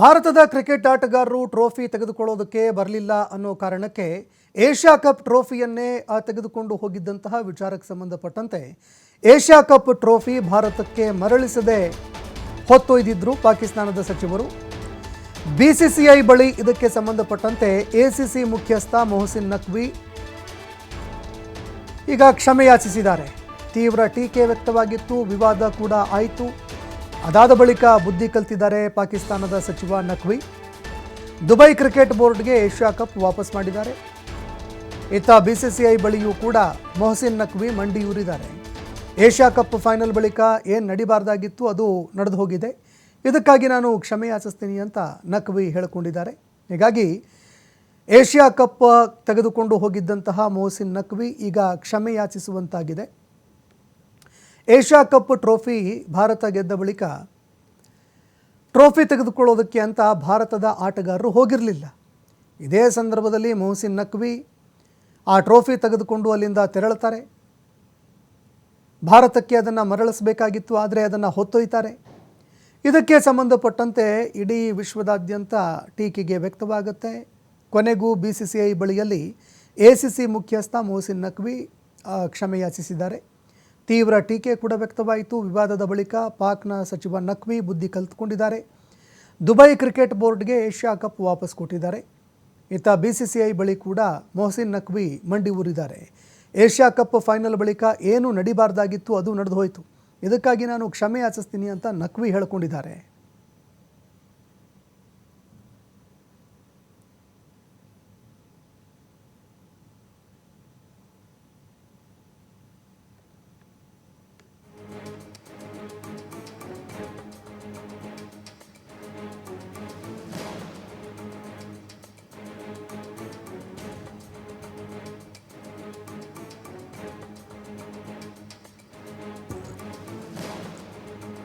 ಭಾರತದ ಕ್ರಿಕೆಟ್ ಆಟಗಾರರು ಟ್ರೋಫಿ ತೆಗೆದುಕೊಳ್ಳೋದಕ್ಕೆ ಬರಲಿಲ್ಲ ಅನ್ನೋ ಕಾರಣಕ್ಕೆ ಏಷ್ಯಾ ಕಪ್ ಟ್ರೋಫಿಯನ್ನೇ ತೆಗೆದುಕೊಂಡು ಹೋಗಿದ್ದಂತಹ ವಿಚಾರಕ್ಕೆ ಸಂಬಂಧಪಟ್ಟಂತೆ ಏಷ್ಯಾ ಕಪ್ ಟ್ರೋಫಿ ಭಾರತಕ್ಕೆ ಮರಳಿಸದೆ ಹೊತ್ತೊಯ್ದಿದ್ರು ಪಾಕಿಸ್ತಾನದ ಸಚಿವರು. ಬಿಸಿಸಿಐ ಬಳಿ ಇದಕ್ಕೆ ಸಂಬಂಧಪಟ್ಟಂತೆ ಎಸಿಸಿ ಮುಖ್ಯಸ್ಥ ಮೊಹಸಿನ್ ನಕ್ವಿ ಈಗ ಕ್ಷಮೆಯಾಚಿಸಿದ್ದಾರೆ. ತೀವ್ರ ಟೀಕೆ ವ್ಯಕ್ತವಾಗಿತ್ತು, ವಿವಾದ ಕೂಡ ಆಯಿತು. ಅದಾದ ಬಳಿಕ ಬುದ್ಧಿ ಕಲ್ತಿದ್ದಾರೆ ಪಾಕಿಸ್ತಾನದ ಸಚಿವ ನಖ್ವಿ. ದುಬೈ ಕ್ರಿಕೆಟ್ ಬೋರ್ಡ್ಗೆ ಏಷ್ಯಾ ಕಪ್ ವಾಪಸ್ ಮಾಡಿದ್ದಾರೆ. ಇತ್ತ ಬಿಸಿಸಿಐ ಬಳಿಯೂ ಕೂಡ ಮೊಹಸಿನ್ ನಖ್ವಿ ಮಂಡಿಯೂರಿದ್ದಾರೆ. ಏಷ್ಯಾ ಕಪ್ ಫೈನಲ್ ಬಳಿಕ ಏನು ನಡಿಬಾರ್ದಾಗಿತ್ತು ಅದು ನಡೆದು ಹೋಗಿದೆ. ಇದಕ್ಕಾಗಿ ನಾನು ಕ್ಷಮೆ ಯಾಚಿಸ್ತೀನಿ ಅಂತ ನಖ್ವಿ ಹೇಳಿಕೊಂಡಿದ್ದಾರೆ. ಹೀಗಾಗಿ ಏಷ್ಯಾ ಕಪ್ ತೆಗೆದುಕೊಂಡು ಹೋಗಿದ್ದಂತಹ ಮೊಹಸಿನ್ ನಖ್ವಿ ಈಗ ಕ್ಷಮೆ ಯಾಚಿಸುವಂತಾಗಿದೆ. ಏಷ್ಯಾ ಕಪ್ ಟ್ರೋಫಿ ಭಾರತ ಗೆದ್ದ ಬಳಿಕ ಟ್ರೋಫಿ ತೆಗೆದುಕೊಳ್ಳೋದಕ್ಕೆ ಅಂತ ಭಾರತದ ಆಟಗಾರರು ಹೋಗಿರಲಿಲ್ಲ. ಇದೇ ಸಂದರ್ಭದಲ್ಲಿ ಮೊಹಸಿನ್ ನಕ್ವಿ ಆ ಟ್ರೋಫಿ ತೆಗೆದುಕೊಂಡು ಅಲ್ಲಿಂದ ತೆರಳುತ್ತಾರೆ. ಭಾರತಕ್ಕೆ ಅದನ್ನು ಮರಳಿಸಬೇಕಾಗಿತ್ತು, ಆದರೆ ಅದನ್ನು ಹೊತ್ತೊಯ್ತಾರೆ. ಇದಕ್ಕೆ ಸಂಬಂಧಪಟ್ಟಂತೆ ಇಡೀ ವಿಶ್ವದಾದ್ಯಂತ ಟೀಕೆಗೆ ವ್ಯಕ್ತವಾಗುತ್ತೆ. ಕೊನೆಗೂ ಬಿ ಸಿ ಸಿ ಐ ಬಳಿಯಲ್ಲಿ ಎ ಸಿ ಸಿ ಮುಖ್ಯಸ್ಥ ಮೊಹಸಿನ್ ನಕ್ವಿ ಕ್ಷಮೆಯಾಚಿಸಿದ್ದಾರೆ. ಕ್ಷಮೆ ಯಾಚಿಸಿದ್ದಾರೆ ತೀವ್ರ ಟೀಕೆ ಕೂಡ ವ್ಯಕ್ತವಾಯಿತು. ವಿವಾದದ ಬಳಿಕ ಪಾಕ್ನ ಸಚಿವ ನಕ್ವಿ ಬುದ್ಧಿ ಕಲಿತುಕೊಂಡಿದ್ದಾರೆ. ದುಬೈ ಕ್ರಿಕೆಟ್ ಬೋರ್ಡ್ಗೆ ಏಷ್ಯಾ ಕಪ್ ವಾಪಸ್ ಕೊಟ್ಟಿದ್ದಾರೆ. ಇತ್ತ ಬಿ ಸಿ ಸಿ ಐ ಬಳಿ ಕೂಡ ಮೊಹಸಿನ್ ನಕ್ವಿ ಮಂಡಿ ಊರಿದ್ದಾರೆ. ಏಷ್ಯಾ ಕಪ್ ಫೈನಲ್ ಬಳಿಕ ಏನು ನಡಿಬಾರ್ದಾಗಿತ್ತು ಅದು ನಡೆದು ಹೋಯಿತು. ಇದಕ್ಕಾಗಿ ನಾನು ಕ್ಷಮೆ ಯಾಚಿಸ್ತೀನಿ ಅಂತ ನಕ್ವಿ ಹೇಳ್ಕೊಂಡಿದ್ದಾರೆ.